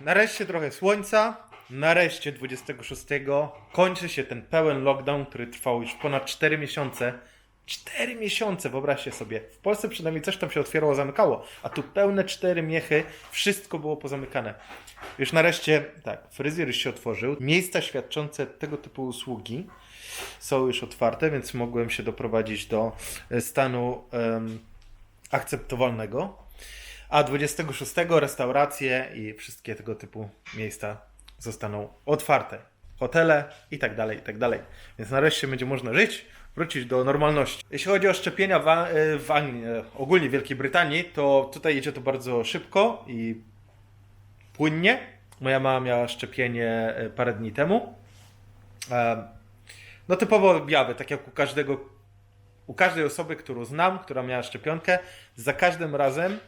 Nareszcie trochę słońca. Nareszcie 26 kończy się ten pełen lockdown, który trwał już ponad 4 miesiące. 4 miesiące, wyobraźcie sobie. W Polsce przynajmniej coś tam się otwierało, zamykało, a tu pełne 4 miechy, wszystko było pozamykane. Już nareszcie, tak, fryzjer już się otworzył. Miejsca świadczące tego typu usługi są już otwarte, więc mogłem się doprowadzić do e, stanu em, akceptowalnego. A 26 restauracje i wszystkie tego typu miejsca zostaną otwarte. Hotele i tak dalej, i tak dalej. Więc nareszcie będzie można żyć, wrócić do normalności. Jeśli chodzi o szczepienia w, e, w Anglii, e, ogólnie w Wielkiej Brytanii, to tutaj idzie to bardzo szybko i płynnie. Moja mama miała szczepienie e, parę dni temu. No typowo objawy, tak jak u każdego, u każdej osoby, którą znam, która miała szczepionkę, za każdym razem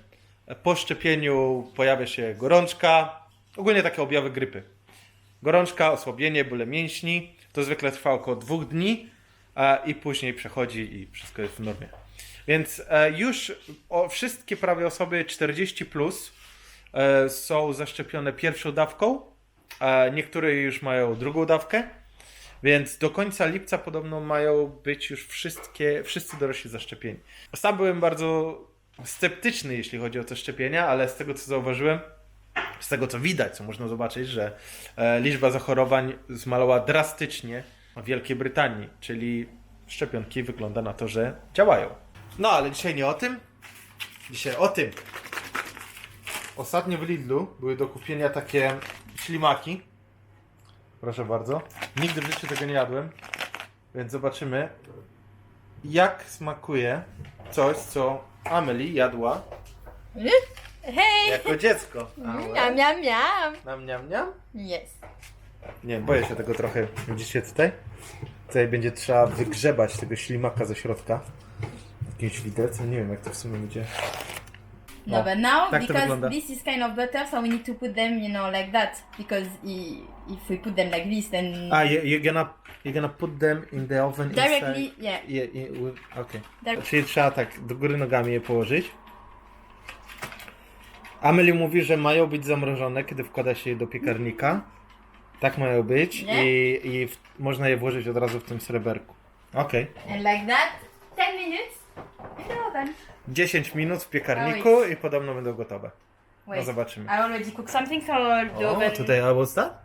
po szczepieniu pojawia się gorączka, ogólnie takie objawy grypy. Gorączka, osłabienie, bóle mięśni, to zwykle trwa około dwóch dni a, i później przechodzi i wszystko jest w normie. Więc e, już wszystkie prawie osoby 40 plus e, są zaszczepione pierwszą dawką, niektóre już mają drugą dawkę. Więc do końca lipca podobno mają być już wszystkie, wszyscy dorośli zaszczepieni. Sam byłem bardzo sceptyczny, jeśli chodzi o te szczepienia, ale z tego co zauważyłem, z tego co widać, co można zobaczyć, że e, liczba zachorowań zmalała drastycznie w Wielkiej Brytanii, czyli szczepionki wygląda na to, że działają. No ale dzisiaj nie o tym. Dzisiaj o tym. Ostatnio w Lidlu były do kupienia takie ślimaki. Proszę bardzo. Nigdy w życiu tego nie jadłem, więc zobaczymy, jak smakuje coś, co Amelie jadła Hey! jako dziecko. Miam, miam, miam. Nam, niam, niam. Yes. Nie, boję się tego trochę. Widzicie tutaj? Tutaj będzie trzeba wygrzebać tego ślimaka ze środka. Jakimś widelcem. Nie wiem, jak to w sumie będzie. No, O, but now, tak to because wygląda. this is kind of butter, so we need to put them, you know, like that. Because i, if we put them like this, then A, you, you're gonna, you're gonna put them in the oven directly, inside? yeah. Yeah, yeah, with- okay. Direct- Czyli trzeba tak do góry nogami je położyć. Amelie mówi, że mają być zamrożone, kiedy wkłada się je do piekarnika. Tak mają być Nie? i, i w, można je włożyć od razu w tym sreberku. Okej. And like that, 10 minutes in the oven. 10 minut w piekarniku i podobno będą gotowe. No Wait, zobaczymy. I already cooked something, so the O, oven. tutaj, a what's that?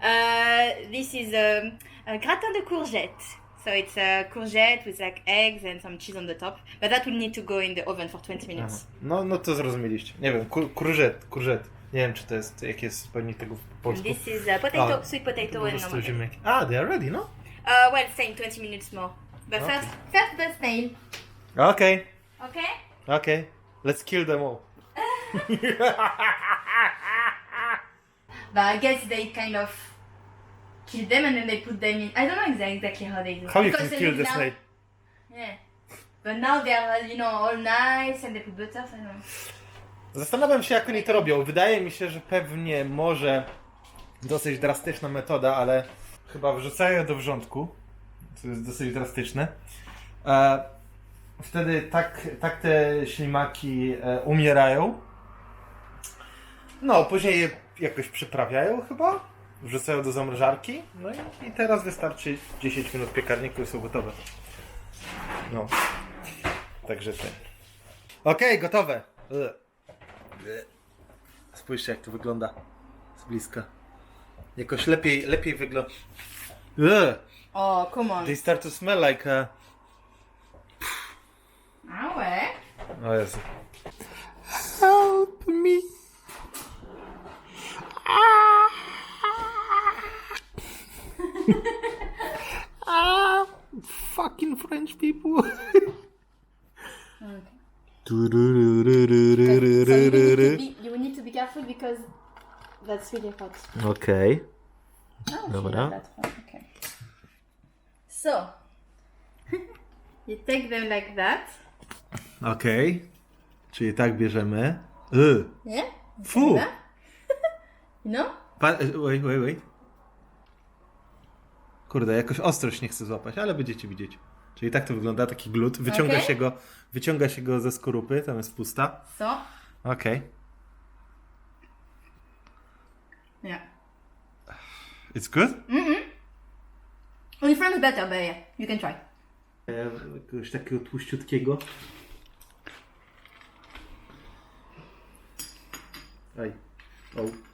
Uh, this is um, a gratin de courgette. So it's a courgette with like eggs and some cheese on the top. But that will need to go in the oven for 20 minutes. No, no to zrozumieliście. Nie wiem, kur, kurżet, kurżet. Nie wiem, czy to jest, jaki jest spełnik tego w And polsku. this is uh, potato, Oh. sweet potato Po and prostu normal. ziemniaki. A, they are ready, no? Uh, well, same, 20 minutes more. But Okay. first, first the snail. Okej, Okay? okej. Let's kill them all. But I guess they kind of kill them and then they put them in. I don't know exa- exactly how they do. How you Because can kill the now- snake? Yeah. But now they are, you know, all nice and they put butter. So I don't know. Zastanawiam się, jak oni to robią. Wydaje mi się, że pewnie może dosyć drastyczna metoda, ale chyba wrzucają do wrzątku, co jest dosyć drastyczne. E, wtedy tak, tak te ślimaki e, umierają. No, później je jakoś przyprawiają chyba. Wrzucają do zamrażarki. No i, i teraz wystarczy 10 minut piekarniku i są gotowe. No. Także ten. Okej, gotowe. Ugh. Spójrzcie jak to wygląda z bliska. Jakoś lepiej, lepiej wygląda. Oh, come on. They start to smell like a... O Jezu. Help me. Ah. ah, fucking French people. So you need, to be, you need to be careful because that's really hot. Okej. Oh, ah, Dobra. she uh, that one. Okay. So you take them like that. Okej. Czyli tak bierzemy. Y. Yeah. Fu. Know? Pa- wait, wait, wait. Kurde, jakoś ostrość nie chcę złapać, ale będziecie widzieć. Czyli tak to wygląda, taki glut. Wyciąga, Okej. się, go, wyciąga się go ze skorupy, tam jest pusta. So Okej. Yeah. It's good? Only from is better, but yeah, you can try. Jakiegoś takiego tłuściutkiego. Aj. O.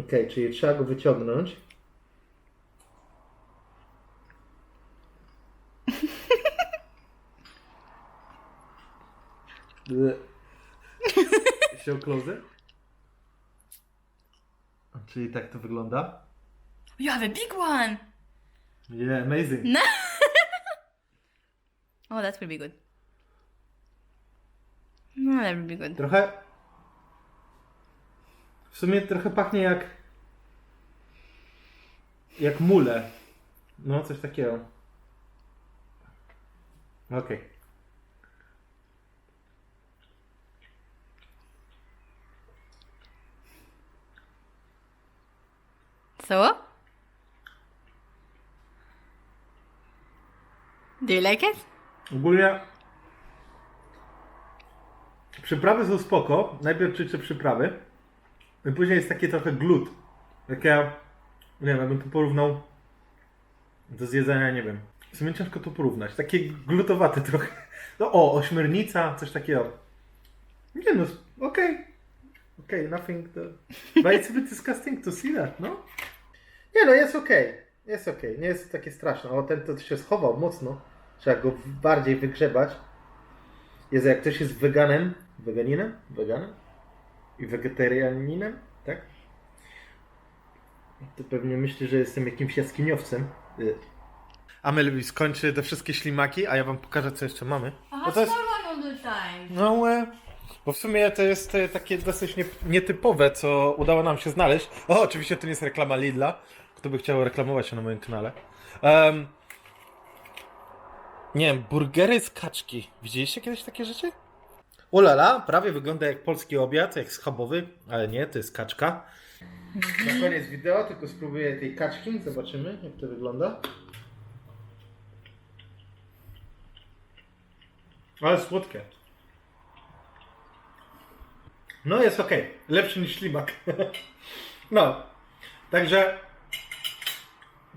Okej, czyli trzeba go wyciągnąć. Show closer. Czyli tak to wygląda. You have a big one! Yeah, amazing. Oh, that will be good. No, that will be good. Trochę. W sumie trochę pachnie jak. Jak mule. No, coś takiego. Okej. So? Do you like it? Ogólnie. Przyprawy są spoko. Najpierw czucie przyprawy. I później jest taki trochę glut. Takie. Nie wiem, jakbym to porównał do zjedzenia, nie wiem. W sumie ciężko to porównać. Takie glutowate trochę. No o, ośmiornica, coś takiego. Nie no, okej. Okej, nothing to... But it's a bit disgusting to see that, no? Nie no, jest okej. Jest okej, nie jest takie straszne. O, ten to się schował mocno. Trzeba go bardziej wygrzebać. Jest jak ktoś jest weganem, weganinem, weganem i wegetarianinem, tak? To pewnie myśli, że jestem jakimś jaskiniowcem. Amel skończy te wszystkie ślimaki, a ja wam pokażę, co jeszcze mamy. Bo to jest, no, e, bo w sumie to jest e, takie dosyć nie, nietypowe, co udało nam się znaleźć. O, oczywiście to nie jest reklama Lidla. Kto by chciał reklamować się na moim kanale. Em, nie wiem, burgery z kaczki. Widzieliście kiedyś takie rzeczy? Ulala, prawie wygląda jak polski obiad, jak schabowy, ale nie, to jest kaczka. Na koniec wideo tylko spróbuję tej kaczki, zobaczymy jak to wygląda. Ale słodkie. No jest ok. Lepszy niż ślimak. no. Także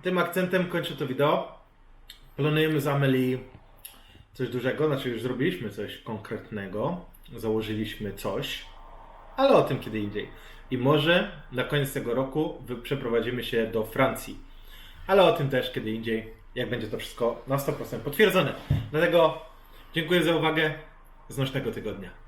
tym akcentem kończę to wideo. Planujemy z Amelie coś dużego, znaczy już zrobiliśmy coś konkretnego. Założyliśmy coś, ale o tym kiedy indziej. I może na koniec tego roku przeprowadzimy się do Francji. Ale o tym też kiedy indziej, jak będzie to wszystko na 100% potwierdzone. Dlatego dziękuję za uwagę. Znośnego tygodnia.